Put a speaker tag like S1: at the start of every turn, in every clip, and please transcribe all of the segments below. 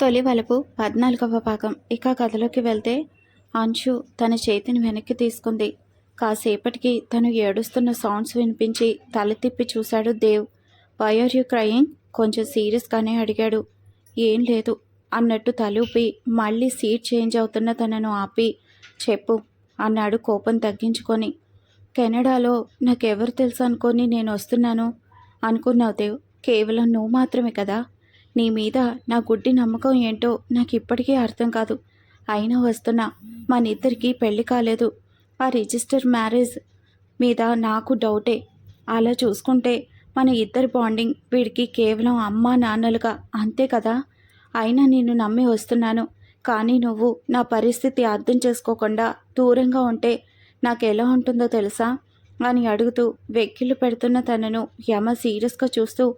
S1: తొలి వలపు పద్నాలుగవ భాగం ఇక కథలోకి వెళ్తే అంశు తన చేతిని వెనక్కి తీసుకుంది. కాసేపటికి తను ఏడుస్తున్న సౌండ్స్ వినిపించి తల తిప్పి చూశాడు Dev. Why are you crying కొంచెం సీరియస్గానే అడిగాడు. ఏం లేదు అన్నట్టు తలూపి మళ్ళీ సీట్ చేంజ్ అవుతున్న తనను ఆపి చెప్పు అన్నాడు కోపం తగ్గించుకొని. కెనడాలో నాకెవరు తెలుసు అనుకొని నేను వస్తున్నాను అనుకున్నావు దేవ్. కేవలం నువ్వు మాత్రమే కదా? నీ మీద నా గుడ్డి నమ్మకం ఏంటో నాకు ఇప్పటికీ అర్థం కాదు. అయినా వస్తున్నా మన ఇద్దరికి పెళ్ళి కాలేదు. ఆ రిజిస్టర్ మ్యారేజ్ మీద నాకు డౌటే. అలా చూసుకుంటే మన ఇద్దరి బాండింగ్ వీడికి కేవలం అమ్మా నాన్నలుగా అంతే కదా? అయినా నేను నమ్మి వస్తున్నాను. కానీ నువ్వు నా పరిస్థితి అర్థం చేసుకోకుండా దూరంగా ఉంటే నాకు ఎలా ఉంటుందో తెలుసా? అని అడుగుతూ వెక్కిళ్ళు పెడుతున్న తనను యమ సీరియస్గా చూస్తూ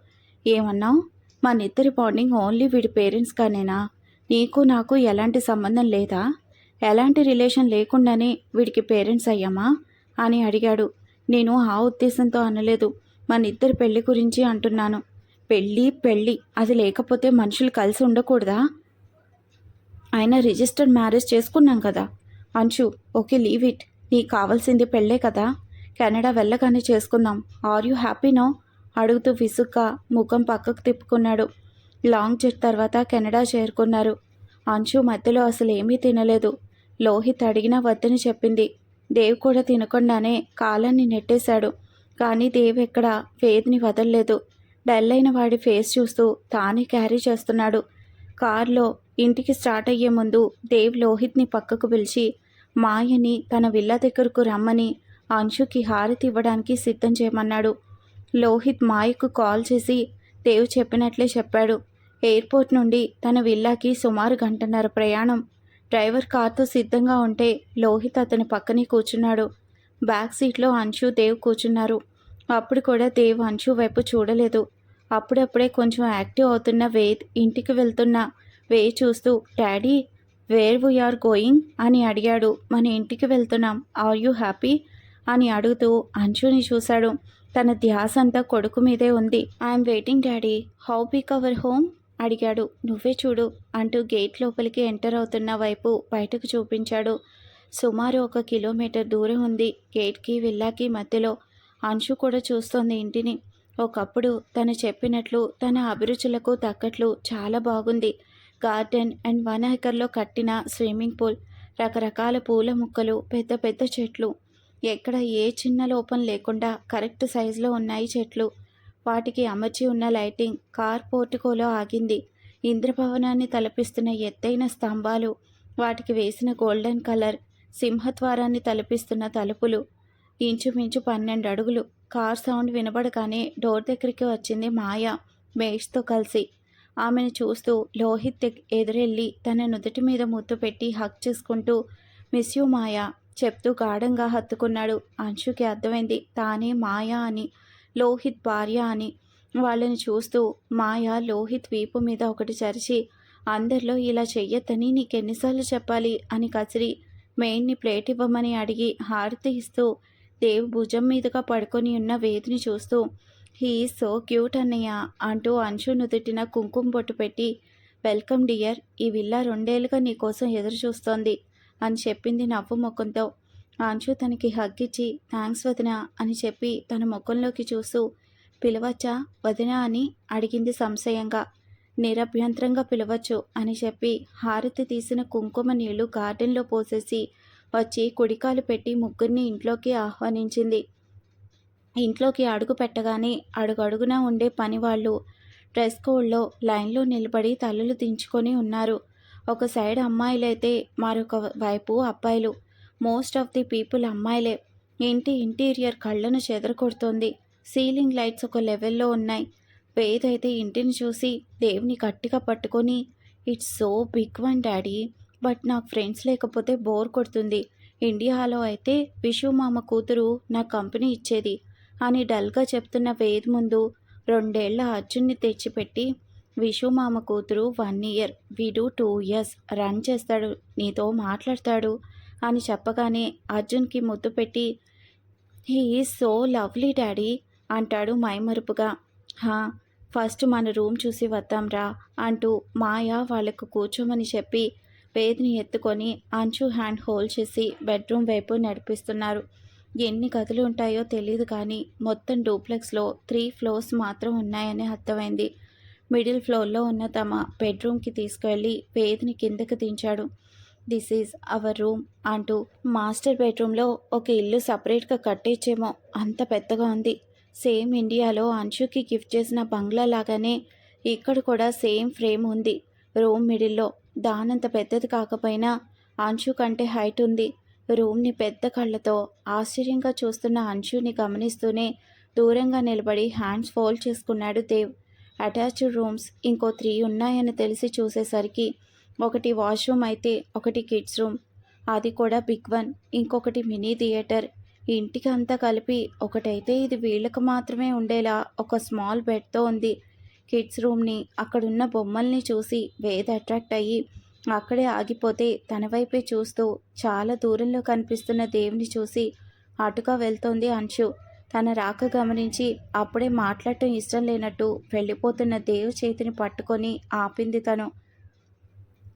S1: ఏమన్నావు? మన ఇద్దరి బాండింగ్ ఓన్లీ వీడి పేరెంట్స్ కానేనా? నీకు నాకు ఎలాంటి సంబంధం లేదా? ఎలాంటి రిలేషన్ లేకుండానే వీడికి పేరెంట్స్ అయ్యామా? అని అడిగాడు. నేను ఆ ఉద్దేశంతో అనలేదు. మన ఇద్దరి పెళ్ళి గురించి అంటున్నాను. పెళ్ళి పెళ్ళి అది లేకపోతే మనుషులు కలిసి ఉండకూడదా? ఆయన రిజిస్టర్డ్ మ్యారేజ్ చేసుకున్నాం కదా. అంశు ఓకే లీవ్ ఇట్ నీకు కావాల్సింది పెళ్ళే కదా. కెనడా వెళ్ళగానే చేసుకుందాం. ఆర్ యూ హ్యాపీ నో అడుగుతూ విసుగ్గా ముఖం పక్కకు తిప్పుకున్నాడు. లాంగ్ జెట్ తర్వాత కెనడా చేరుకున్నారు. అంశు మధ్యలో అసలు ఏమీ తినలేదు. లోహిత్ అడిగినా వద్దని చెప్పింది. దేవ్ కూడా తినకుండానే కాలాన్ని నెట్టేశాడు. కానీ దేవ్ ఎక్కడ వేదిని వదలలేదు. డల్ అయిన వాడి ఫేస్ చూస్తూ తానే క్యారీ చేస్తున్నాడు. కారులో ఇంటికి స్టార్ట్ అయ్యే ముందు దేవ్ లోహిత్ని పక్కకు పిలిచి మాయని తన విల్లా దగ్గరకు రమ్మని అంశుకి హారతి ఇవ్వడానికి సిద్ధం చేయమన్నాడు. లోహిత్ మాయకు కాల్ చేసి దేవ్ చెప్పినట్లే చెప్పాడు. ఎయిర్పోర్ట్ నుండి తన విల్లాకి సుమారు గంటన్నర ప్రయాణం. డ్రైవర్ కార్తో సిద్ధంగా ఉంటే లోహిత్ అతని పక్కనే కూర్చున్నాడు. బ్యాక్ సీట్లో అంశు దేవ్ కూర్చున్నారు. అప్పుడు కూడా దేవ్ అంశు వైపు చూడలేదు. అప్పుడప్పుడే కొంచెం యాక్టివ్ అవుతున్న వేద్ ఇంటికి వెళ్తున్న వే చూస్తూ డాడీ వేర్ వీఆర్ గోయింగ్? అని అడిగాడు. మన ఇంటికి వెళ్తున్నాం. Are you happy? అని అడుగుతూ అంశుని చూశాడు. తన ధ్యాస అంతా కొడుకు మీదే ఉంది. I'm waiting daddy. How big our home? అడిగాడు. నువ్వే చూడు అంటూ గేట్ లోపలికి ఎంటర్ అవుతున్న వైపు బయటకు చూపించాడు. సుమారు ఒక కిలోమీటర్ దూరం ఉంది. గేట్కి విల్లాకి మధ్యలో అంశు కూడా చూస్తోంది ఇంటిని. ఒకప్పుడు తను చెప్పినట్లు తన అభిరుచులకు తగ్గట్లు చాలా బాగుంది. గార్డెన్ అండ్ వన్ ఏకర్లో కట్టిన స్విమ్మింగ్ పూల్ రకరకాల పూల మొక్కలు పెద్ద పెద్ద చెట్లు ఎక్కడ ఏ చిన్న లోపం లేకుండా కరెక్ట్ సైజులో ఉన్నాయి చెట్లు. వాటికి అమర్చి ఉన్న లైటింగ్ కార్ పోర్టుకోలో ఆగింది. ఇంద్రభవనాన్ని తలపిస్తున్న ఎత్తైన స్తంభాలు వాటికి వేసిన గోల్డెన్ కలర్ సింహద్వారాన్ని తలపిస్తున్న తలుపులు ఇంచుమించు పన్నెండు అడుగులు కార్ సౌండ్ వినబడగానే డోర్ దగ్గరికి వచ్చింది మాయ మేష్తో కలిసి. ఆమెను చూస్తూ లోహిత్ ఎదురెళ్ళి తన నుదుటి మీద ముద్దు పెట్టి హక్ చేసుకుంటూ మిస్ యూ మాయా చెప్తూ గాఢంగా హత్తుకున్నాడు. అంశుకి అర్థమైంది. తానే మాయా అని లోహిత్ భార్య అని వాళ్ళని చూస్తూ మాయ లోహిత్ వీపు మీద ఒకటి చరిచి అందరిలో ఇలా చెయ్యొద్దని నీకెన్నిసార్లు చెప్పాలి అని కసిరి మెయిన్ని ప్లేట్ ఇవ్వమని అడిగి హారతి ఇస్తూ దేవ్ భుజం మీదుగా పడుకొని ఉన్న వేదిని చూస్తూ హీ సో క్యూట్ అన్నయ్య అంటూ అంశు నుదుటిన కుంకుమ బొట్టు పెట్టి వెల్కమ్ డియర్ ఈ విల్లా రెండేళ్ళుగా నీకోసం ఎదురు చూస్తోంది అని చెప్పింది నవ్వు ముఖంతో. అంశు తనకి హగ్గిచ్చి థ్యాంక్స్ వదిన అని చెప్పి తన ముఖంలోకి చూస్తూ పిలవచ్చా వదిన అని అడిగింది సంశయంగా. నిరభ్యంతరంగా పిలవచ్చు అని చెప్పి హారతి తీసిన కుంకుమ నీళ్ళు గార్డెన్లో పోసేసి వచ్చి కుడికాలు పెట్టి ముగ్గురిని ఇంట్లోకి ఆహ్వానించింది. ఇంట్లోకి అడుగు పెట్టగానే అడుగడుగునా ఉండే పనివాళ్ళు డ్రెస్ కోడ్లో లైన్లో నిలబడి తలలు దించుకొని ఉన్నారు. ఒక సైడ్ అమ్మాయిలైతే మరొక వైపు అబ్బాయిలు. మోస్ట్ ఆఫ్ ది పీపుల్ అమ్మాయిలే. ఇంటి ఇంటీరియర్ కళ్ళను చెదరకొడుతోంది సీలింగ్ లైట్స్ ఒక లెవెల్లో ఉన్నాయి. వేద్ అయితే ఇంటిని చూసి దేవుని గట్టిగా పట్టుకొని it's so big one daddy but నాకు ఫ్రెండ్స్ లేకపోతే బోర్ కొడుతుంది. ఇండియాలో అయితే విషు మామ కూతురు నా కంపెనీ ఇచ్చేది అని డల్గా చెప్తున్న వేద్ ముందు రెండేళ్ళ అర్జున్ని తెచ్చిపెట్టి విషు మామ కూతురు వన్ ఇయర్ వీడు టూ ఇయర్స్ రన్ చేస్తాడు నీతో మాట్లాడతాడు అని చెప్పగానే అర్జున్కి ముద్దు పెట్టి he is so lovely daddy అంటాడు మైమరుపుగా. హా ఫస్ట్ మన రూమ్ చూసి వద్దాంరా అంటూ మాయ వాళ్ళకు కూర్చోమని చెప్పి వేదిని ఎత్తుకొని అంచు హ్యాండ్ హోల్డ్ చేసి బెడ్రూమ్ వైపు నడిపిస్తున్నారు. ఎన్ని గదులు ఉంటాయో తెలియదు కానీ మొత్తం డూప్లెక్స్లో త్రీ ఫ్లోర్స్ మాత్రం ఉన్నాయని అర్థమైంది. మిడిల్ ఫ్లోర్లో ఉన్న తమ బెడ్రూమ్కి తీసుకువెళ్ళి వేదిని కిందకు దించాడు. దిస్ ఈజ్ అవర్ రూమ్ అంటూ మాస్టర్ బెడ్రూమ్లో ఒక ఇల్లు సపరేట్గా కట్టేచ్చేమో అంత పెద్దగా ఉంది. సేమ్ ఇండియాలో అంశుకి గిఫ్ట్ చేసిన బంగ్లా లాగానే ఇక్కడ కూడా సేమ్ ఫ్రేమ్ ఉంది. రూమ్ మిడిల్లో దానంత పెద్దది కాకపోయినా అంశు కంటే హైట్ ఉంది. రూమ్ని పెద్ద కళ్ళతో ఆశ్చర్యంగా చూస్తున్న అంశుని గమనిస్తూనే దూరంగా నిలబడి హ్యాండ్స్ ఫోల్డ్ చేసుకున్నాడు దేవ్. అటాచ్డ్ రూమ్స్ ఇంకో త్రీ ఉన్నాయని తెలిసి చూసేసరికి ఒకటి వాష్రూమ్ అయితే ఒకటి కిడ్స్ రూమ్ అది కూడా బిగ్ వన్ ఇంకొకటి మినీ థియేటర్. ఇంటికి అంతా కలిపి ఒకటైతే ఇది వీళ్ళకు మాత్రమే ఉండేలా ఒక స్మాల్ బెడ్తో ఉంది. కిడ్స్ రూమ్ని అక్కడున్న బొమ్మల్ని చూసి వేద అట్రాక్ట్ అయ్యి అక్కడే ఆగిపోతే తన వైపే చూస్తూ చాలా దూరంలో కనిపిస్తున్న దేవుని చూసి అటుగా వెళ్తోంది అంశు. తన రాక గమనించి అప్పుడే మాట్లాడటం ఇష్టం లేనట్టు వెళ్ళిపోతున్న దేవు చేతిని పట్టుకొని ఆపింది తను.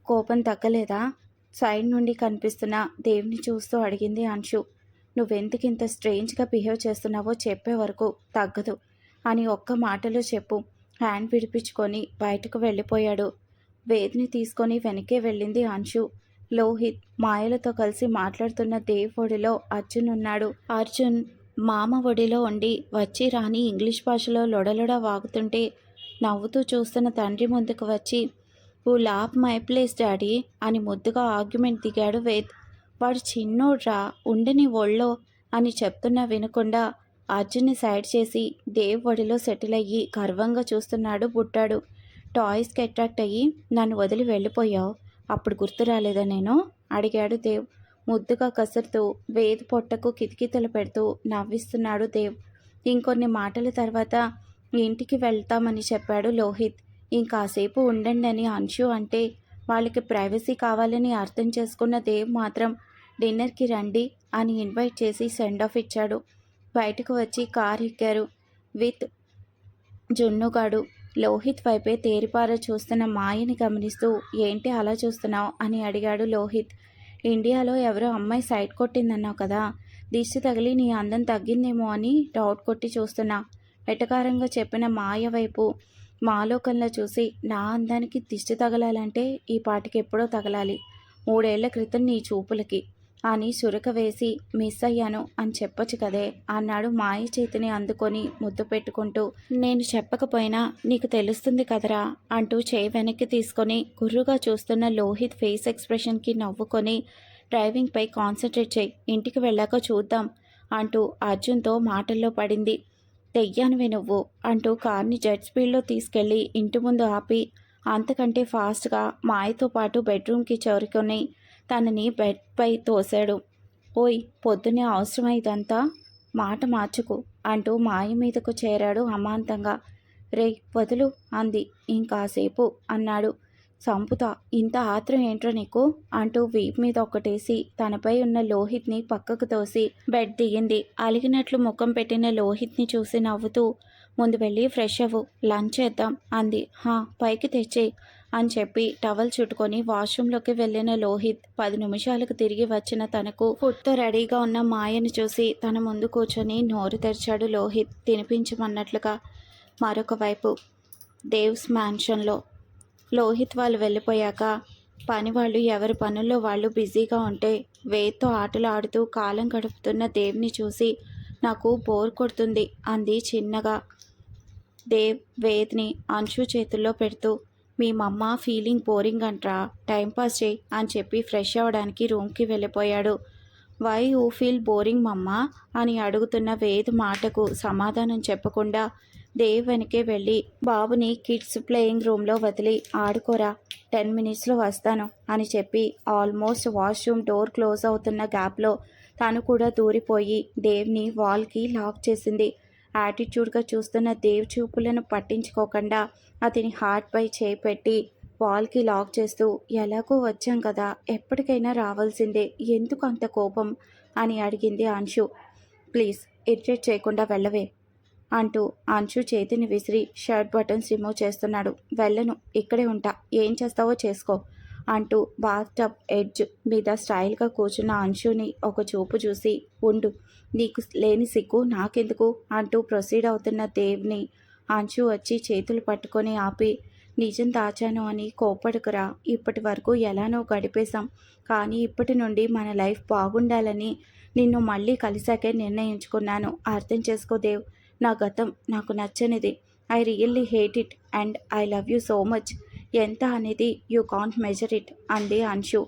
S1: కోపం తగ్గలేదా? సైడ్ నుండి కనిపిస్తున్న దేవుని చూస్తూ అడిగింది అంశు. నువ్వెందుకు ఇంత స్ట్రేంజ్గా బిహేవ్ చేస్తున్నావో చెప్పే వరకు తగ్గదు. అని ఒక్క మాటలో చెప్పు హ్యాండ్ విడిపించుకొని బయటకు వెళ్ళిపోయాడు. వేదిని తీసుకొని వెనకే వెళ్ళింది అంశు. లోహిత్ మాయలతో కలిసి మాట్లాడుతున్న దేవ్ ఒడిలో అర్జున్ ఉన్నాడు అర్జున్ మామ ఒడిలో ఉండి వచ్చి రాని ఇంగ్లీష్ భాషలో లొడలొడ వాగుతుంటే నవ్వుతూ చూస్తున్న తండ్రి ముందుకు వచ్చి ఊ లాప్ మై ప్లేస్ డాడీ అని ముద్దుగా ఆర్గ్యుమెంట్ దిగాడు వేద్. వాడు చిన్నోడ్రా ఉండని ఒళ్ళో అని చెప్తున్నా వినకుండా అర్జున్ని సైడ్ చేసి దేవ్ ఒడిలో సెటిల్ అయ్యి గర్వంగా చూస్తున్నాడు బుట్టాడు టాయ్స్కి అట్రాక్ట్ అయ్యి నన్ను వదిలి వెళ్ళిపోయావు అప్పుడు గుర్తు రాలేదా నేను? అడిగాడు దేవ్. ముద్దుగా కసురుతూ వేద్ పొట్టకు కితికితలు పెడుతూ నవ్విస్తున్నాడు దేవ్. ఇంకొన్ని మాటల తర్వాత ఇంటికి వెళ్తామని చెప్పాడు లోహిత్. ఇంకాసేపు ఉండండి అని అంశు అంటే వాళ్ళకి ప్రైవసీ కావాలని అర్థం చేసుకున్న దేవ్ మాత్రం డిన్నర్కి రండి అని ఇన్వైట్ చేసి సెండ్ ఆఫ్ ఇచ్చాడు. బయటకు వచ్చి కార్ ఎక్కారు. విత్ జున్నుగాడు. లోహిత్ వైపే తేరిపార చూస్తున్న మాయని గమనిస్తూ ఏంటి అలా చూస్తున్నావు? అని అడిగాడు లోహిత్. ఇండియాలో ఎవరో అమ్మాయి సైట్ కొట్టిందన్నావు కదా. దిష్టి తగిలి నీ అందం తగ్గిందేమో అని డౌట్ కొట్టి చూస్తున్నా. వెటకారంగా చెప్పిన మాయ వైపు మాలోకంలో చూసి నా అందానికి దిష్టి తగలాలంటే ఈ పాటికి ఎప్పుడో తగలాలి. మూడేళ్ళ క్రితం నీ చూపులకి. అని సురక వేసి మిస్ అయ్యాను అని చెప్పొచ్చు కదే అన్నాడు మాయ చేతిని అందుకొని ముద్దు పెట్టుకుంటూ. నేను చెప్పకపోయినా నీకు తెలుస్తుంది కదరా అంటూ చేయి వెనక్కి తీసుకొని గుర్రుగా చూస్తున్న లోహిత్ ఫేస్ ఎక్స్ప్రెషన్కి నవ్వుకొని డ్రైవింగ్పై కాన్సన్ట్రేట్ చేయి ఇంటికి వెళ్ళాక చూద్దాం అంటూ అర్జున్తో మాటల్లో పడింది. తెయ్యానివే నువ్వు అంటూ కార్ని జెట్ స్పీడ్లో తీసుకెళ్ళి ఇంటి ముందు ఆపి అంతకంటే ఫాస్ట్గా మాయతో పాటు బెడ్రూమ్కి చేరుకొని తనని బెడ్పై తోశాడు. ఓయ్ పొద్దునే అవసరమైదంతా మాట మార్చుకు అంటూ మాయ మీదకు చేరాడు అమాంతంగా. రే వదులు అంది. ఇంకాసేపు అన్నాడు. సంపుతా ఇంత ఆత్రం ఏంట్రో నీకు? అంటూ వీప్ మీద ఒక్కటేసి తనపై ఉన్న లోహిత్ని పక్కకు తోసి బెడ్ దిగింది. అలిగినట్లు ముఖం పెట్టిన లోహిత్ని చూసి నవ్వుతూ ముందు వెళ్ళి ఫ్రెష్ అవ్వు లంచ్ చేద్దాం అంది. హా పైకి తెచ్చేయి. అని చెప్పి టవల్ చుట్టుకొని వాష్రూంలోకి వెళ్ళిన లోహిత్ పది నిమిషాలకు తిరిగి వచ్చిన తనకు ఫుడ్తో రెడీగా ఉన్న మాయను చూసి తన ముందు కూర్చొని నోరు తెరిచాడు లోహిత్. తినిపించమన్నట్లుగా మరొక వైపు దేవ్స్ మ్యాన్షన్లో. లోహిత్ వాళ్ళు వెళ్ళిపోయాక పని వాళ్ళు ఎవరి పనుల్లో వాళ్ళు బిజీగా ఉంటే వేత్తో ఆటలు ఆడుతూ కాలం గడుపుతున్న దేవ్ని చూసి నాకు బోర్ కొడుతుంది అంది చిన్నగా. దేవ్ వేద్ని అంశు చేతుల్లో పెడుతూ మీ మమ్మ ఫీలింగ్ బోరింగ్ అంట్రా టైంపాస్ చేయి అని చెప్పి ఫ్రెష్ అవ్వడానికి రూమ్కి వెళ్ళిపోయాడు. వై యూ ఫీల్ బోరింగ్ మమ్మ? అని అడుగుతున్న వేద్ మాటకు సమాధానం చెప్పకుండా దేవ్ వెనకే వెళ్ళి బాబుని కిడ్స్ ప్లేయింగ్ రూమ్లో వదిలి ఆడుకోరా టెన్ మినిట్స్లో వస్తాను అని చెప్పి ఆల్మోస్ట్ వాష్రూమ్ డోర్ క్లోజ్ అవుతున్న గ్యాప్లో తను కూడా దూరిపోయి దేవ్ని వాల్కి లాక్ చేసింది. యాటిట్యూడ్గా చూస్తున్న దేవ్ చూపులను పట్టించుకోకుండా అతని హార్ట్పై చేపెట్టి వాల్కి లాక్ చేస్తూ ఎలాగో వచ్చాం కదా ఎప్పటికైనా రావాల్సిందే ఎందుకు అంత కోపం? అని అడిగింది అంశు. ప్లీజ్ ఇరిటేట్ చేయకుండా వెళ్ళవే అంటూ అంశు చేతిని విసిరి షర్ట్ బటన్స్ రిమూవ్ చేస్తున్నాడు. వెళ్ళను ఇక్కడే ఉంటా ఏం చేస్తావో చేసుకో అంటూ బాత్ టప్ ఎడ్జ్ మీద స్టైల్గా కూర్చున్న అంశుని ఒక చూపు చూసి ఉండు నీకు లేని సిగ్గు నాకెందుకు? అంటూ ప్రొసీడ్ అవుతున్న దేవ్ని అంచు వచ్చి చేతులు పట్టుకొని ఆపి నిజం దాచాను అని కోపడుకురా ఇప్పటి వరకు ఎలానో గడిపేశాం. కానీ ఇప్పటి నుండి మన లైఫ్ బాగుండాలని నిన్ను మళ్ళీ కలిసాకే నిర్ణయించుకున్నాను. అర్థం చేసుకో దేవ్. నా గతం నాకు నచ్చనిది. I really hate it and I love you so much. ఎంత అనేది యూ కాంట్ మెజర్ ఇట్ అంది అంశు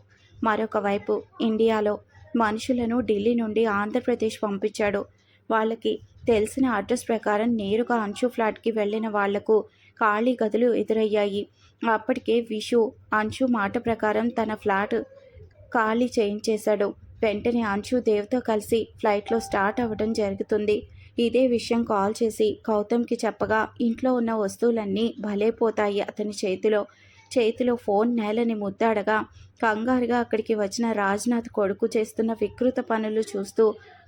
S1: మరొక వైపు ఇండియాలో మనుషులను ఢిల్లీ నుండి ఆంధ్రప్రదేశ్ పంపించాడు. వాళ్ళకి తెలిసిన అడ్రస్ ప్రకారం నేరుగా అంశు ఫ్లాట్కి వెళ్ళిన వాళ్ళకు ఖాళీ గదులు ఎదురయ్యాయి. అప్పటికే విషు అంశు మాట ప్రకారం తన ఫ్లాట్ ఖాళీ చేయించేశాడు. వెంటనే అంశు దేవ్తో కలిసి ఫ్లైట్లో స్టార్ట్ అవ్వడం జరుగుతుంది. ఇదే విషయం కాల్ చేసి గౌతమ్కి చెప్పగా ఇంట్లో ఉన్న వస్తువులన్నీ భలేపోతాయి అతని చేతిలో. చేతిలో ఫోన్ నేలని ముద్దాడగా కంగారుగా అక్కడికి వచ్చిన రాజ్నాథ్ కొడుకు చేస్తున్న వికృత పనులు చూస్తూ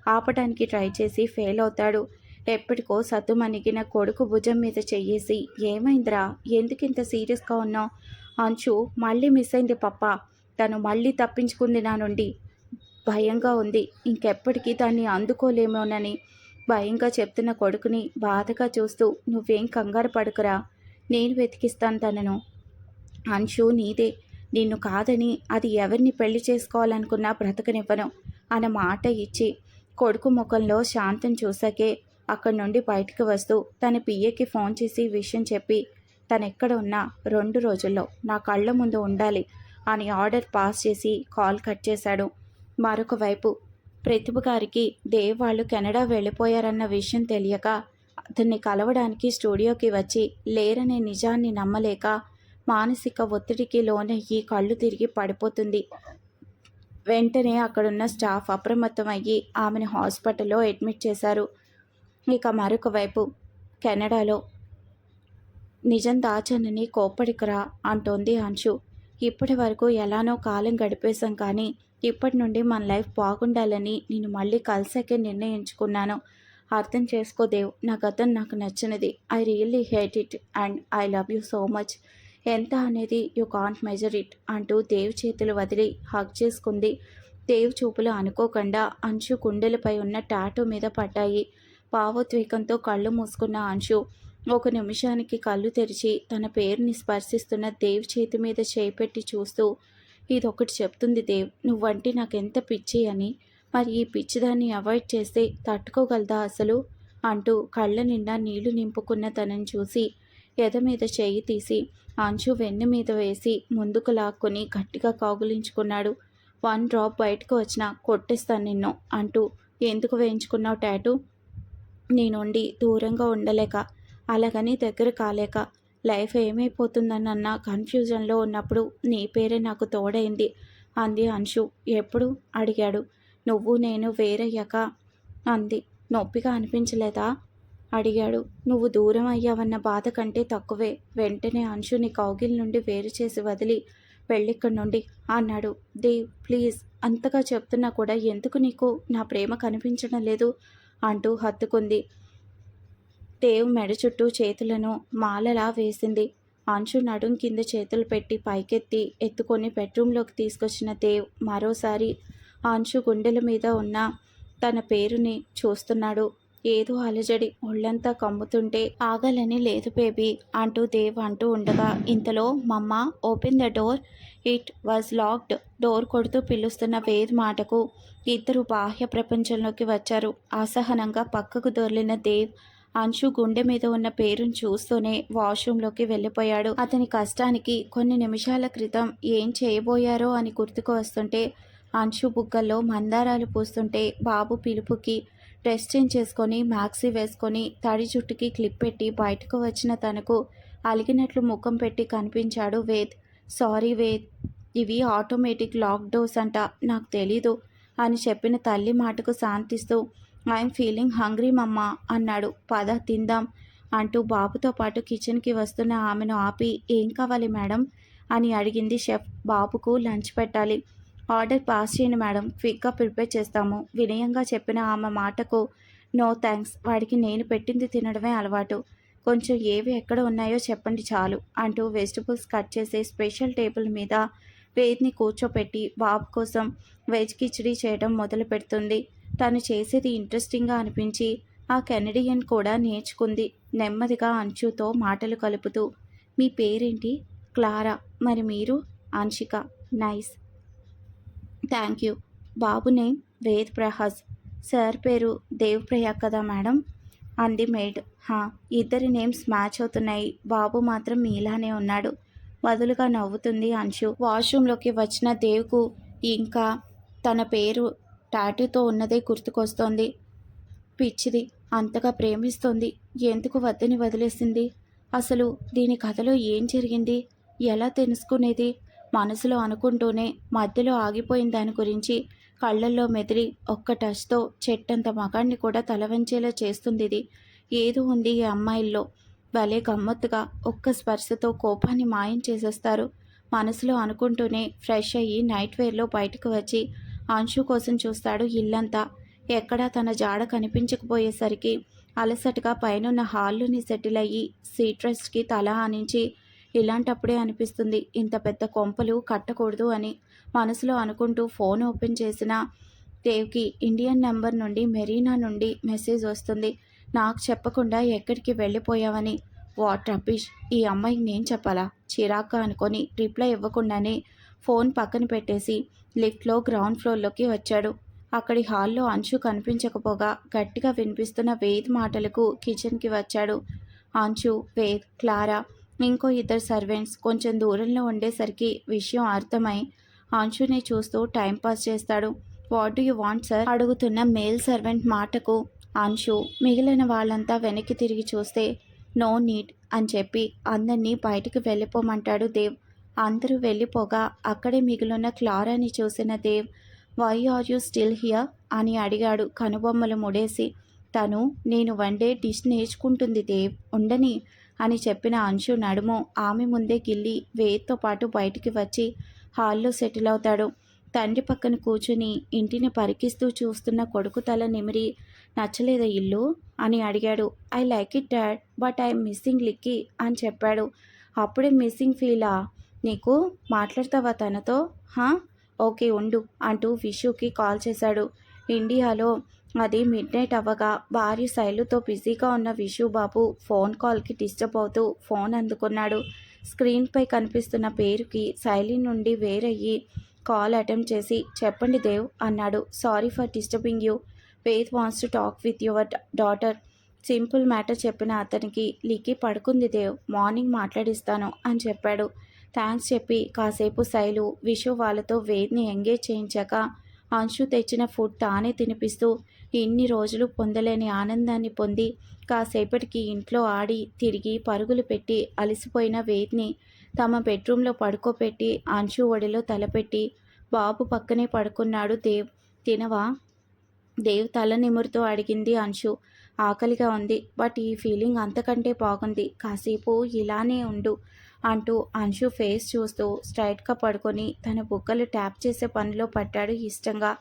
S1: ఆపటానికి ట్రై చేసి ఫెయిల్ అవుతాడు. ఎప్పటికో సత్తుమణిగిన కొడుకు భుజం మీద చెయ్యేసి ఏమైందిరా? ఎందుకు ఇంత సీరియస్గా ఉన్నావు? అంచు మళ్ళీ మిస్ అయింది పప్ప. తను మళ్ళీ తప్పించుకుంది నా నుండి. భయంగా ఉంది. ఇంకెప్పటికీ దాన్ని అందుకోలేమోనని భయంగా చెప్తున్న కొడుకుని బాధగా చూస్తూ నువ్వేం కంగారు పడుకురా. నేను వెతికిస్తాను తనను. అంశు నీదే. నిన్ను కాదని అది ఎవరిని పెళ్ళి చేసుకోవాలనుకున్నా బ్రతకనివ్వను అన్న మాట ఇచ్చి కొడుకు ముఖంలో శాంతం చూసాకే అక్కడి నుండి బయటకు వస్తూ తన పియ్యకి ఫోన్ చేసి విషయం చెప్పి తనెక్కడ ఉన్నా రెండు రోజుల్లో నా కళ్ళ ముందు ఉండాలి అని ఆర్డర్ పాస్ చేసి కాల్ కట్ చేశాడు. మరొక వైపు ప్రతిభ గారికి దేవ్ వాళ్ళు కెనడా వెళ్ళిపోయారన్న విషయం తెలియక అతన్ని కలవడానికి స్టూడియోకి వచ్చి లేరనే నిజాన్ని నమ్మలేక మానసిక ఒత్తిడికి లోనయ్యి కళ్ళు తిరిగి పడిపోతుంది. వెంటనే అక్కడున్న స్టాఫ్ అప్రమత్తం అయ్యి ఆమెను హాస్పిటల్లో అడ్మిట్ చేశారు. ఇక మరొక వైపు కెనడాలో నిజం దాచనని కోప్పడికరా అంటోంది అంశు. ఇప్పటి వరకు ఎలానో కాలం గడిపేశాం కానీ ఇప్పటి నుండి మన లైఫ్ బాగుండాలని నేను మళ్ళీ కలిసాకే నిర్ణయించుకున్నాను. అర్థం చేసుకోదేవ్ నా గతం నాకు నచ్చినది. I really hate it and I love you so much. ఎంత అనేది యు కాంట్ మెజర్ ఇట్ అంటూ దేవ్ చేతులు వదిలి హక్ చేసుకుంది. దేవ్ చూపులు అనుకోకుండా అంశు కుండలపై ఉన్న టాటూ మీద పడ్డాయి. భావోద్వేగంతో కళ్ళు మూసుకున్న అంశు ఒక నిమిషానికి కళ్ళు తెరిచి తన పేరుని స్పర్శిస్తున్న దేవ్ చేతి మీద చేపెట్టి చూస్తూ ఇదొకటి చెప్తుంది దేవ్ నువ్వంటే నాకెంత పిచ్చి అని. మరి ఈ పిచ్చిదాన్ని అవాయిడ్ చేస్తే తట్టుకోగలదా అసలు? అంటూ కళ్ళ నిండా నీళ్ళు నింపుకున్న తనని చూసి ఎద మీద చేయి తీసి అంచు వెన్ను మీద వేసి ముందుకు లాక్కొని గట్టిగా కాగులించుకున్నాడు. వన్ డ్రాప్ బయటకు వచ్చినా కొట్టేస్తాను నిన్ను అంటూ ఎందుకు వేయించుకున్నావు టాటూ? నేనుండి దూరంగా ఉండలేక అలాగని దగ్గర కాలేక లైఫ్ ఏమైపోతుందనన్న కన్ఫ్యూజన్లో ఉన్నప్పుడు నీ పేరే నాకు తోడైంది అంది అంశు. ఎప్పుడు? అడిగాడు. నువ్వు నేను వేరయ్యాక అంది. నొప్పిగా అనిపించలేదా? అడిగాడు. నువ్వు దూరం అయ్యావన్న బాధ కంటే తక్కువే. వెంటనే అంశుని కౌగిల్ నుండి వేరు చేసి వదిలి వెళ్ళిక్కడి నుండి అన్నాడు. దేవ్ ప్లీజ్. అంతగా చెప్తున్నా కూడా ఎందుకు నీకు నా ప్రేమ కనిపించడం లేదు? అంటూ హత్తుకుంది. దేవ్ మెడ చుట్టూ చేతులను మాలలా వేసింది. అంశు నడుం కింద చేతులు పెట్టి పైకెత్తి ఎత్తుకొని బెడ్రూమ్లోకి తీసుకొచ్చిన దేవ్ మరోసారి అంశు గుండెల మీద ఉన్న తన పేరుని చూస్తున్నాడు. ఏదో అలజడి. ఒళ్ళంతా కమ్ముతుంటే ఆగాలని లేదు బేబీ అంటూ దేవ్ అంటూ ఉండగా ఇంతలో mumma open the door. It was locked. Door కొడుతూ పిలుస్తున్న వేద్ మాటకు ఇద్దరు బాహ్య ప్రపంచంలోకి వచ్చారు. అసహనంగా పక్కకు దొర్లిన దేవ్ అంశు గుండె మీద ఉన్న పేరును చూస్తూనే వాష్రూంలోకి వెళ్ళిపోయాడు. అతని కష్టానికి కొన్ని నిమిషాల క్రితం ఏం చేయబోయారో అని గుర్తుకు వస్తుంటే అంశు బుగ్గల్లో మందారాలు పూస్తుంటే బాబు పిలుపుకి డ్రెస్ చేంజ్ చేసుకొని మ్యాక్సీ వేసుకొని తడి జుట్టుకి క్లిప్ పెట్టి బయటకు వచ్చిన తనకు అలిగినట్లు ముఖం పెట్టి కనిపించాడు వేద్. సారీ వేద్ ఇవి ఆటోమేటిక్ లాక్ డోర్స్ అంట నాకు తెలీదు అని చెప్పిన తల్లి మాటకు శాంతిస్తూ ఐఎమ్ ఫీలింగ్ హంగ్రీ మమ్మ అన్నాడు. పద తిందాం అంటూ బాబుతో పాటు కిచెన్కి వస్తున్న ఆమెను ఆపి ఏం కావాలి మేడం? అని అడిగింది షెఫ్. బాబుకు లంచ్ పెట్టాలి ఆర్డర్ పాస్ చేయండి మేడం. క్విక్గా ప్రిపేర్ చేస్తాము. వినయంగా చెప్పిన ఆమె మాటకు నో థ్యాంక్స్ వాడికి నేను పెట్టింది తినడమే అలవాటు. కొంచెం ఏవి ఎక్కడ ఉన్నాయో చెప్పండి చాలు అంటూ వెజిటబుల్స్ కట్ చేసే స్పెషల్ టేబుల్ మీద వేద్ని కూర్చోపెట్టి బాబు కోసం వెజ్ కిచడీ చేయడం మొదలు పెడుతుంది. తను చేసేది ఇంట్రెస్టింగ్గా అనిపించి ఆ కెనడియన్ కూడా నేర్చుకుంది నెమ్మదిగా అంచుతో మాటలు కలుపుతూ మీ పేరేంటి? క్లారా. మరి మీరు? Anshika nice. Thank you. Babu name Ved Prahas. Sir పేరు దేవ్ కదా మేడం? అంది మేడ్. హా ఇద్దరి నేమ్స్ మ్యాచ్ అవుతున్నాయి. బాబు మాత్రం మీలానే ఉన్నాడు. వదులుగా నవ్వుతుంది అంశు. వాష్రూమ్లోకి వచ్చిన దేవ్కు ఇంకా తన పేరు టాటూతో ఉన్నదే గుర్తుకొస్తోంది. పిచ్చిది అంతగా ప్రేమిస్తోంది. ఎందుకు వద్దని వదిలేసింది? అసలు దీని కథలో ఏం జరిగింది? ఎలా తెలుసుకునేది? మనసులో అనుకుంటూనే మధ్యలో ఆగిపోయిన దాని గురించి కళ్ళల్లో మెదిరి ఒక్క టచ్తో చెట్టంత మగాన్ని కూడా తలవంచేలా చేస్తుంది ఇది. ఏదో ఉంది ఈ అమ్మాయిల్లో. భలే గమ్మత్తుగా ఒక్క స్పర్శతో కోపాన్ని మాయం చేసేస్తారు. మనసులో అనుకుంటూనే ఫ్రెష్ అయ్యి నైట్ వేర్లో బయటకు వచ్చి అంశు కోసం చూస్తాడు ఇల్లంతా. ఎక్కడా తన జాడ కనిపించకపోయేసరికి అలసటగా పైనున్న హాల్లోని సెటిల్ అయ్యి సీట్రస్ట్కి తల ఆనించి ఇలాంటప్పుడే అనిపిస్తుంది. ఇంత పెద్ద కొంపలు కట్టకూడదు అని మనసులో అనుకుంటూ ఫోన్ ఓపెన్ చేసిన దేవ్కి ఇండియన్ నెంబర్ నుండి మెరీనా నుండి మెసేజ్ వస్తుంది. నాకు చెప్పకుండా ఎక్కడికి వెళ్ళిపోయావని? What rubbish! ఈ అమ్మాయికి నేను చెప్పాలా? చిరాక అనుకొని రిప్లై ఇవ్వకుండానే ఫోన్ పక్కన పెట్టేసి లిఫ్ట్లో గ్రౌండ్ ఫ్లోర్లోకి వచ్చాడు. అక్కడి హాల్లో అంచు కనిపించకపోగా గట్టిగా వినిపిస్తున్న వేద్ మాటలకు కిచెన్కి వచ్చాడు. అంచు వేద్ క్లారా ఇంకో ఇద్దరు సర్వెంట్స్ కొంచెం దూరంలో ఉండేసరికి విషయం అర్థమై అంశుని చూస్తూ టైంపాస్ చేస్తాడు. What do you want sir? అడుగుతున్న మేల్ సర్వెంట్ మాటకు అంశు మిగిలిన వాళ్ళంతా వెనక్కి తిరిగి చూస్తే నో నీడ్ అని చెప్పి అందరినీ బయటికి వెళ్ళిపోమంటాడు దేవ్. అందరూ వెళ్ళిపోగా అక్కడే మిగిలిన క్లారాని చూసిన Dev why are you still here? అని అడిగాడు కనుబొమ్మలు ముడేసి. తను నేను వన్డే డిష్ నేర్చుకుంటుంది దేవ్ ఉండని అని చెప్పిన అంశు నడుము ఆమె ముందే గిల్లి వేయితో పాటు బయటికి వచ్చి హాల్లో సెటిల్ అవుతాడు. తండ్రి పక్కన కూర్చుని ఇంటిని పరికిస్తూ చూస్తున్న కొడుకు తల నిమిరి నచ్చలేదా ఇల్లు? అని అడిగాడు. I like it dad but I'm missing Likki అని చెప్పాడు. అప్పుడే మిస్సింగ్ ఫీలా? నీకు? మాట్లాడతావా తనతో? హా? ఓకే ఉండు అంటూ విషుకి కాల్ చేశాడు. ఇండియాలో అది మిడ్ నైట్ అవ్వగా భార్య శైలుతో బిజీగా ఉన్న విషుబాబు ఫోన్ కాల్కి డిస్టర్బ్ అవుతూ ఫోన్ అందుకున్నాడు. స్క్రీన్పై కనిపిస్తున్న పేరుకి శైలి నుండి వేరయ్యి కాల్ అటెంప్ట్ చేసి చెప్పండి దేవ్ అన్నాడు. Sorry for disturbing you Ved wants to talk with your daughter simple matter చెప్పిన అతనికి లిక్కి పడుకుంది దేవ్. మార్నింగ్ మాట్లాడిస్తాను అని చెప్పాడు. థ్యాంక్స్ చెప్పి కాసేపు శైలు విషు వాళ్ళతో వేద్ని ఎంగేజ్ చేయించాక అంశు తెచ్చిన ఫుడ్ తానే తినిపిస్తూ ఇన్ని రోజులు పొందలేని ఆనందాన్ని పొంది కాసేపటికి ఇంట్లో ఆడి తిరిగి పరుగులు పెట్టి అలసిపోయిన వేద్ని తమ బెడ్రూమ్లో పడుకోపెట్టి అంశు ఒడిలో తలపెట్టి బాబు పక్కనే పడుకున్నాడు దేవ్. తినవా? దేవ్ తల నిమురుతూ అడిగింది అంశు. ఆకలిగా ఉంది బట్ ఈ ఫీలింగ్ అంతకంటే బాగుంది. కాసేపు ఇలానే ఉండు. అంటూ అంశు ఫేస్ చూస్తూ స్ట్రైట్గా పడుకొని తన బుగ్గలు ట్యాప్ చేసే పనిలో పట్టాడు ఇష్టంగా.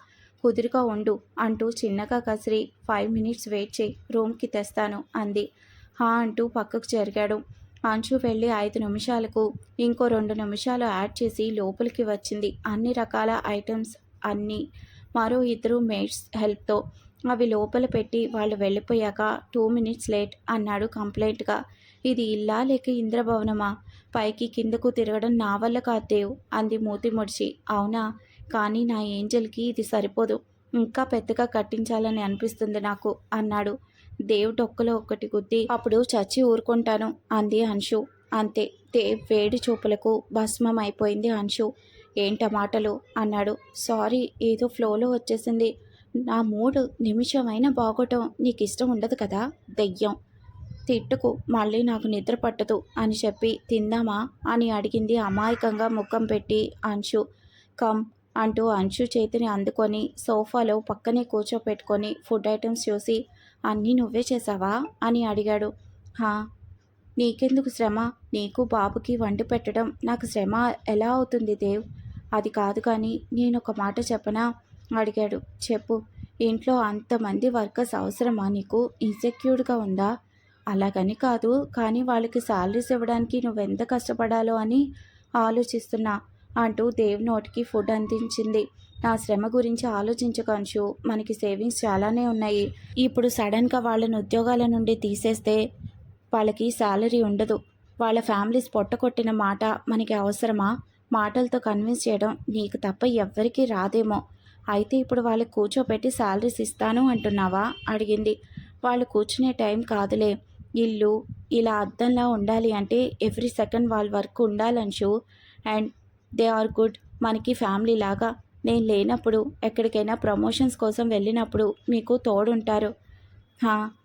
S1: కుదురుగా ఉండు అంటూ చిన్నగా కసిరి ఫైవ్ మినిట్స్ వెయిట్ చేయి రూమ్కి తెస్తాను అంది. హా అంటూ పక్కకు జరిగాడు. అంశు వెళ్ళి ఐదు నిమిషాలకు ఇంకో రెండు నిమిషాలు యాడ్ చేసి లోపలికి వచ్చింది. అన్ని రకాల ఐటమ్స్ అన్నీ మరో ఇద్దరు మేట్స్ హెల్ప్తో. అవి లోపల పెట్టి వాళ్ళు వెళ్ళిపోయాక టూ మినిట్స్ లేట్ అన్నాడు కంప్లైంట్గా. ఇది ఇల్లా లేక ఇంద్రభవనమా? పైకి కిందకు తిరగడం నా వల్ల కాదేవ్ అంది మూతి ముడిచి. అవునా? కానీ నా ఏంజల్కి ఇది సరిపోదు. ఇంకా పెద్దగా కట్టించాలని అనిపిస్తుంది నాకు అన్నాడు. దేవ్ డొక్కలో ఒక్కటి గుద్ది అప్పుడు చచ్చి ఊరుకుంటాను అంది అంశు అంతే దేవ్ వేడి చూపులకు భస్మం అయిపోయింది అంశు ఏంట మాటలు? అన్నాడు. సారీ ఏదో ఫ్లోలో వచ్చేసింది. నా మూడు నిమిషమైనా బాగోటం నీకు ఇష్టం ఉండదు కదా? దెయ్యం. తిట్టుకు మళ్ళీ నాకు నిద్ర పట్టదు అని చెప్పి తిందామా అని అడిగింది అమాయకంగా ముఖం పెట్టి అంశు. కమ్ అంటూ అంశు చేతిని అందుకొని సోఫాలో పక్కనే కూర్చోపెట్టుకొని ఫుడ్ ఐటమ్స్ చూసి అన్నీ నువ్వే చేసావా? అని అడిగాడు. హా నీకెందుకు శ్రమ? నీకు బాబుకి వండి పెట్టడం నాకు శ్రమ ఎలా అవుతుంది దేవ్? అది కాదు కానీ నేను ఒక మాట చెప్పనా? అడిగాడు. చెప్పు. ఇంట్లో అంతమంది వర్కర్స్ అవసరమా నీకు? ఇన్సెక్యూర్డ్గా ఉందా? అలాగని కాదు. కానీ వాళ్ళకి శాలరీస్ ఇవ్వడానికి నువ్వెంత కష్టపడాలో అని ఆలోచిస్తున్నా అంటూ దేవ్ నోటికి ఫుడ్ అందించింది. నా శ్రమ గురించి ఆలోచించకంచు మనకి సేవింగ్స్ చాలానే ఉన్నాయి. ఇప్పుడు సడన్గా వాళ్ళని ఉద్యోగాల నుండి తీసేస్తే వాళ్ళకి శాలరీ ఉండదు. వాళ్ళ ఫ్యామిలీస్ పొట్టకొట్టిన మాట మనకి అవసరమా? మాటలతో కన్విన్స్ చేయడం నీకు తప్ప ఎవ్వరికీ రాదేమో. అయితే ఇప్పుడు వాళ్ళకి కూర్చోబెట్టి శాలరీస్ ఇస్తాను అంటున్నావా? అడిగింది. వాళ్ళు కూర్చునే టైం కాదులే. ఇల్లు ఇలా అద్దంలా ఉండాలి అంటే ఎవ్రీ సెకండ్ వాళ్ళ వర్క్ షూ. అండ్ దే ఆర్ గుడ్ మనకి ఫ్యామిలీ లాగా. నేను లేనప్పుడు ఎక్కడికైనా ప్రమోషన్స్ కోసం వెళ్ళినప్పుడు మీకు తోడుంటారు.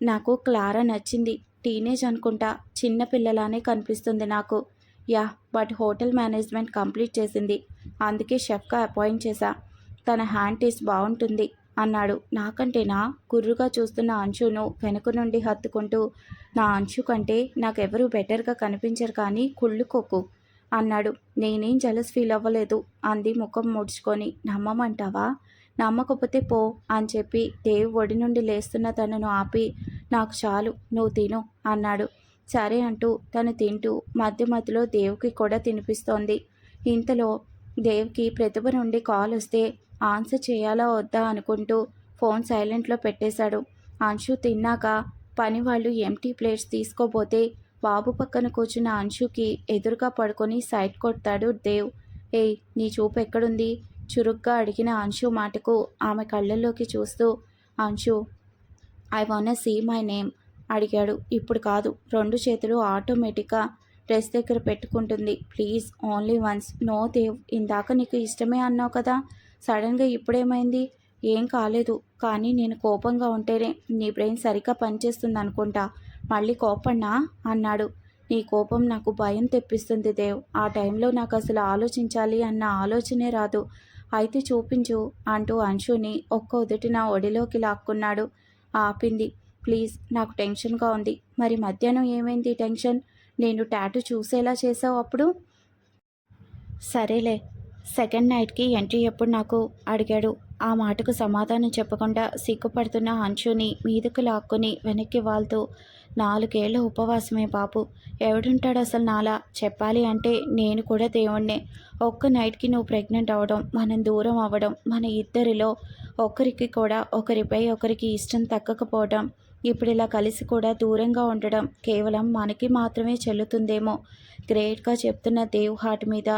S1: నాకు క్లారా నచ్చింది. టీనేజ్ అనుకుంటా. చిన్న పిల్లలానే కనిపిస్తుంది నాకు. Yeah but hotel management complete చేసింది. అందుకే షెఫ్గా అపాయింట్ చేశా. తన హ్యాండ్ టేస్ట్ బాగుంటుంది. అన్నాడు. నాకంటేనా కుర్రుగా చూస్తున్న అంశును వెనుక నుండి హత్తుకుంటూ నా అంశు కంటే నాకెవరూ బెటర్గా కనిపించరు కానీ కుళ్ళుకోకు అన్నాడు. నేనేం జలస్ ఫీల్ అవ్వలేదు అంది ముఖం ముడుచుకొని. నమ్మమంటావా? నమ్మకపోతే పో అని చెప్పి దేవ్ ఒడి నుండి లేస్తున్న తనను ఆపి నాకు చాలు నువ్వు తిను అన్నాడు. సరే అంటూ తను తింటూ మధ్య మధ్యలో దేవుకి కూడా తినిపిస్తోంది. ఇంతలో దేవ్కి ప్రతిభ నుండి కాల్ వస్తే ఆన్సర్ చేయాలా వద్దా అనుకుంటూ ఫోన్ సైలెంట్లో పెట్టేశాడు. అంశు తిన్నాక పని వాళ్ళు ఎంటీ ప్లేట్స్ తీసుకోపోతే బాబు పక్కన కూర్చున్న అంశుకి ఎదురుగా పడుకొని సైడ్ కొడతాడు దేవ్. ఏయ్ నీ చూపు ఎక్కడుంది? చురుగ్గా అడిగిన అంశు మాటకు ఆమె కళ్ళల్లోకి చూస్తూ Anshu I want see my name అడిగాడు. ఇప్పుడు కాదు రెండు చేతులు ఆటోమేటిక్గా డ్రెస్ దగ్గర పెట్టుకుంటుంది. Please only once. No Dev ఇందాక నీకు ఇష్టమే అన్నావు కదా సడన్గా ఇప్పుడేమైంది? ఏం కాలేదు. కానీ నేను కోపంగా ఉంటేనే నీ బ్రెయిన్ సరిగ్గా పనిచేస్తుంది అనుకుంటా మళ్ళీ కోపన్నా అన్నాడు. నీ కోపం నాకు భయం తెప్పిస్తుంది దేవ్. ఆ టైంలో నాకు అసలు ఆలోచించాలి అన్న ఆలోచనే రాదు. అయితే చూపించు అంటూ అంశుని ఒక్క ఉదుటిన ఒడిలోకి లాక్కున్నాడు. ఆపింది. ప్లీజ్ నాకు టెన్షన్గా ఉంది. మరి మధ్యాహ్నం ఏమైంది టెన్షన్? నేను టాటూ చూసేలా చేసావు అప్పుడు? సరేలే. సెకండ్ నైట్కి ఎంట్రీ ఎప్పుడు నాకు అడిగాడు. ఆ మాటకు సమాధానం చెప్పకుండా సిగ్గుపడుతున్న అంచుని మీదకు లాక్కుని వెనక్కి వాళ్తూ నాలుగేళ్ళ ఉపవాసమే బాబు ఎవడుంటాడు అసలు నాలా? చెప్పాలి అంటే నేను కూడా దేవుణ్ణే. ఒక్క నైట్కి నువ్వు ప్రెగ్నెంట్ అవ్వడం మనం దూరం అవ్వడం మన ఇద్దరిలో ఒకరికి కూడా ఒకరిపై ఒకరికి ఇష్టం తగ్గకపోవడం ఇప్పుడు ఇలా కలిసి కూడా దూరంగా ఉండడం కేవలం మనకి మాత్రమే చెల్లుతుందేమో. గ్రేట్గా చెప్తున్న దేవ్ హార్ట్ మీద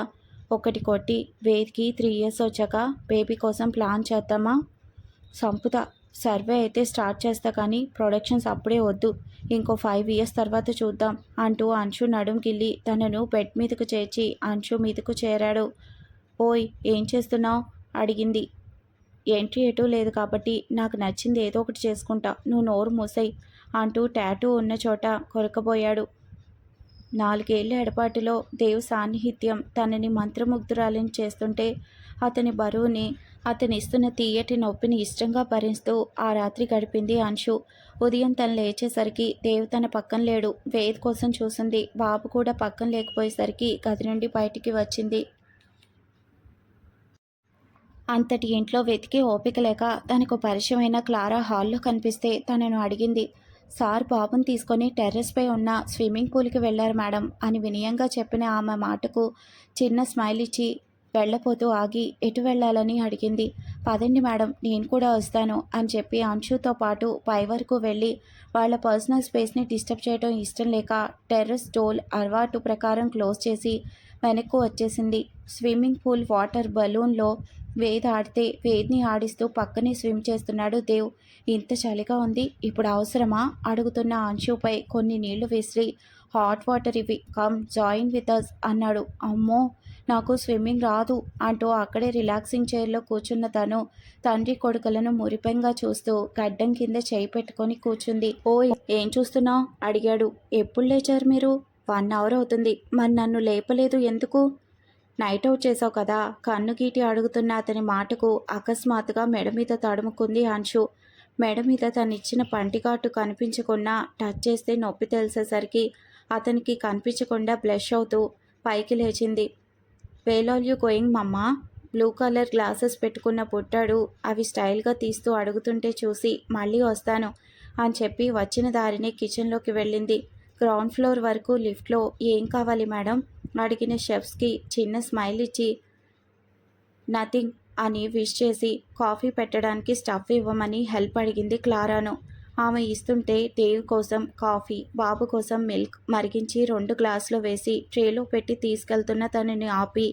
S1: ఒకటి కొట్టి వేదికి త్రీ ఇయర్స్ వచ్చాక బేబీ కోసం ప్లాన్ చేద్దామా? సంపుత సర్వే అయితే స్టార్ట్ చేస్తా కానీ ప్రొడక్షన్స్ అప్పుడే వద్దు. ఇంకో ఫైవ్ ఇయర్స్ తర్వాత చూద్దాం అంటూ అంశు నడుం గిల్లి తనను బెడ్ మీదకు చేర్చి అంశు మీదకు చేరాడు. ఓయ్ ఏం చేస్తున్నావు? అడిగింది. ఎంట్రీ ఎటూ లేదు కాబట్టి నాకు నచ్చింది ఏదో ఒకటి చేసుకుంటా. నువ్వు నోరు మూసై అంటూ టాటూ ఉన్న చోట కొరకబోయాడు. నాలుగేళ్ళ ఎడపాటిలో దేవ్ సాన్నిహిత్యం తనని మంత్రముగ్ధురాలని చేస్తుంటే అతని బరువుని అతనిస్తున్న తీయటి నొప్పిని ఇష్టంగా భరిస్తూ ఆ రాత్రి గడిపింది అంశు. ఉదయం తను లేచేసరికి దేవ్ తన పక్కన లేడు. వేద్ కోసం చూసింది. బాబు కూడా పక్కన లేకపోయేసరికి గది నుండి బయటికి వచ్చింది. అంతటి ఇంట్లో వెతికి ఓపిక లేక తనకు పరిచయమైన క్లారా హాల్లో కనిపిస్తే తనను అడిగింది. సార్ బాబుని తీసుకొని టెర్రస్పై ఉన్న స్విమ్మింగ్ పూల్కి వెళ్ళారు మేడం అని వినయంగా చెప్పిన ఆమె మాటకు చిన్న స్మైల్ ఇచ్చి వెళ్ళపోతూ ఆగి ఎటు వెళ్ళాలని? అడిగింది. పదండి మేడం నేను కూడా వస్తాను అని చెప్పి అంశుతో పాటు పై వరకు వెళ్ళి వాళ్ళ పర్సనల్ స్పేస్ని డిస్టర్బ్ చేయడం ఇష్టం లేక టెర్రస్ డోల్ అలవాటు ప్రకారం క్లోజ్ చేసి వెనక్కు వచ్చేసింది. స్విమ్మింగ్ పూల్ వాటర్ బలూన్లో వేద్ ఆడితే వేద్ని ఆడిస్తూ పక్కనే స్విమ్ చేస్తున్నాడు దేవ్. ఇంత చలిగా ఉంది ఇప్పుడు అవసరమా? అడుగుతున్న అంశుపై కొన్ని నీళ్ళు విసిరి. హాట్ వాటర్ ఇవి కమ్ జాయిన్ విత్ అస్ అన్నాడు. అమ్మో నాకు స్విమ్మింగ్ రాదు అంటూ అక్కడే రిలాక్సింగ్ చైర్లో కూర్చున్న తను తండ్రి కొడుకులను మురిపెంగా చూస్తూ గడ్డం కింద చేయి పెట్టుకొని కూర్చుంది. ఓయ్ ఏం చూస్తున్నావు అడిగాడు. ఎప్పుడు లేచారు మీరు? వన్ అవర్ అవుతుంది. మరి నన్ను లేపలేదు ఎందుకు? నైట్ అవుట్ చేసావు కదా. కన్ను గీటి అడుగుతున్న అతని మాటకు అకస్మాత్తుగా మెడ మీద తడుముకుంది అంశు. మెడ మీద తనిచ్చిన పంటిఘాటు కనిపించకుండా టచ్ చేస్తే నొప్పి తెలిసేసరికి అతనికి కనిపించకుండా బ్లష్ అవుతూ పైకి లేచింది. Where are you going mumma? Blue colour glasses పెట్టుకున్న పుట్టాడు. అవి స్టైల్గా తీస్తూ అడుగుతుంటే చూసి మళ్ళీ వస్తాను అని చెప్పి వచ్చిన దారిని కిచెన్లోకి వెళ్ళింది. గ్రౌండ్ ఫ్లోర్ వరకు లిఫ్ట్లో ఏం కావాలి మేడం? అడిగిన షెఫ్స్కి చిన్న స్మైల్ ఇచ్చి నథింగ్ అని విష్ చేసి కాఫీ పెట్టడానికి స్టఫ్ ఇవ్వమని హెల్ప్ అడిగింది క్లారాను. ఆమె ఇస్తుంటే దేవ్ కోసం కాఫీ బాబు కోసం మిల్క్ మరిగించి రెండు గ్లాసులు వేసి ట్రేలో పెట్టి తీసుకెళ్తున్న తనని ఆపి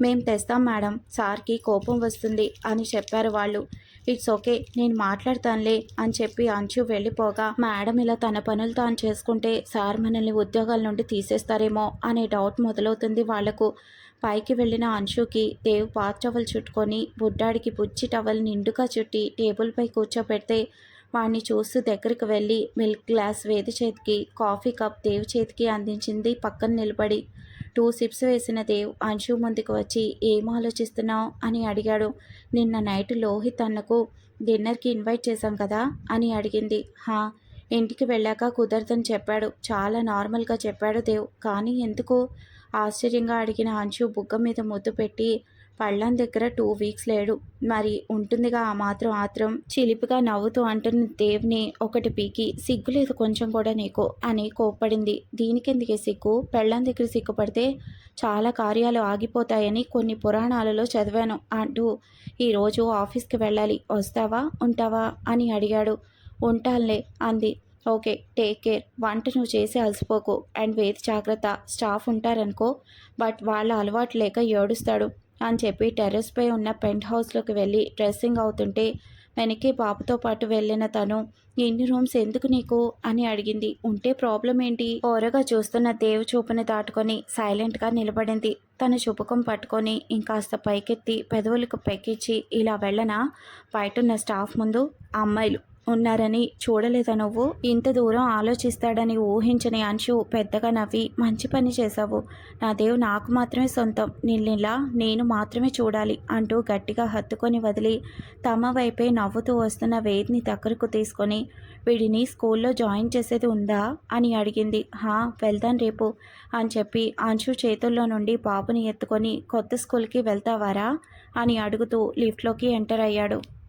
S1: మేం తెస్తాం మేడం సార్కి కోపం వస్తుంది అని చెప్పారు వాళ్ళు. ఇట్స్ ఓకే నేను మాట్లాడతానులే అని చెప్పి అంచు వెళ్ళిపోగా మేడం ఇలా తన పనులు తాను చేసుకుంటే సార్ మనల్ని ఉద్యోగాల నుండి తీసేస్తారేమో అనే డౌట్ మొదలవుతుంది వాళ్ళకు. పైకి వెళ్ళిన అంశుకి దేవ్ పాత టవల్ చుట్టుకొని బుడ్డాడికి బుచ్చి టవల్ నిండుగా చుట్టి టేబుల్పై కూర్చోపెడితే వాడిని చూస్తూ దగ్గరికి వెళ్ళి మిల్క్ గ్లాస్ వేది చేతికి కాఫీ కప్ దేవ్ చేతికి అందించింది పక్కన నిలబడి. టూ సిప్స్ వేసిన దేవ్ అంశు ముందుకు వచ్చి ఏం ఆలోచిస్తున్నావు? అని అడిగాడు. నిన్న నైట్ లోహిత్ అన్నకు డిన్నర్కి ఇన్వైట్ చేశాం కదా? అని అడిగింది. హా ఇంటికి వెళ్ళాక కుదరదని చెప్పాడు. చాలా నార్మల్గా చెప్పాడు దేవ్. కానీ ఎందుకు? ఆశ్చర్యంగా అడిగిన అంశు బుగ్గ మీద ముద్దు పెట్టి పళ్ళం దగ్గర టూ వీక్స్ లేడు. మరి ఉంటుందిగా ఆ మాత్రం ఆత్రం. చిలిపిగా నవ్వుతూ అంటున్న దేవ్ని ఒకటి పీకి సిగ్గులేదు కొంచెం కూడా నీకు అని కోప్పడింది. దీనికెందుకే సిగ్గు? పెళ్ళం దగ్గర సిగ్గుపడితే చాలా కార్యాలు ఆగిపోతాయని కొన్ని పురాణాలలో చదివాను అంటూ ఈరోజు ఆఫీస్కి వెళ్ళాలి. వస్తావా? ఉంటావా? అని అడిగాడు. ఉంటానులే అంది. Okay take care. వంట నువ్వు చేసి అలసిపోకు. అండ్ వేది జాగ్రత్త. స్టాఫ్ ఉంటారనుకో బట్ వాళ్ళ అలవాటు లేక ఏడుస్తాడు. అని చెప్పి టెర్రస్పై ఉన్న పెంట్ హౌస్లోకి వెళ్ళి డ్రెస్సింగ్ అవుతుంటే వెనక్కి బాబుతో పాటు వెళ్ళిన తను ఎన్ని రూమ్స్ ఎందుకు నీకు? అని అడిగింది. ఉంటే ప్రాబ్లం ఏంటి? ఓరగా చూస్తున్న దేవు చూపుని దాటుకొని సైలెంట్గా నిలబడింది. తన చుపుకం పట్టుకొని ఇంకాస్త పైకెత్తి పెదవులకు పెక్కించి ఇలా వెళ్ళనా? బయటున్న స్టాఫ్ ముందు అమ్మాయిలు ఉన్నారని చూడలేదా నువ్వు? ఇంత దూరం ఆలోచిస్తాడని ఊహించని అంశు పెద్దగా నవ్వి మంచి పని చేశావు. నా దేవు నాకు మాత్రమే సొంతం. నిన్నిలా నేను మాత్రమే చూడాలి అంటూ గట్టిగా హత్తుకొని వదిలి తమ వైపే నవ్వుతూ వస్తున్న వేద్ని దగ్గరకు తీసుకొని వీడిని స్కూల్లో జాయిన్ చేసేది ఉందా? అని అడిగింది. హా వెళ్దాం రేపు అని చెప్పి అంశు చేతుల్లో నుండి బాబుని ఎత్తుకొని కొత్త స్కూల్కి వెళ్తావారా? అని అడుగుతూ లిఫ్ట్లోకి ఎంటర్ అయ్యాడు.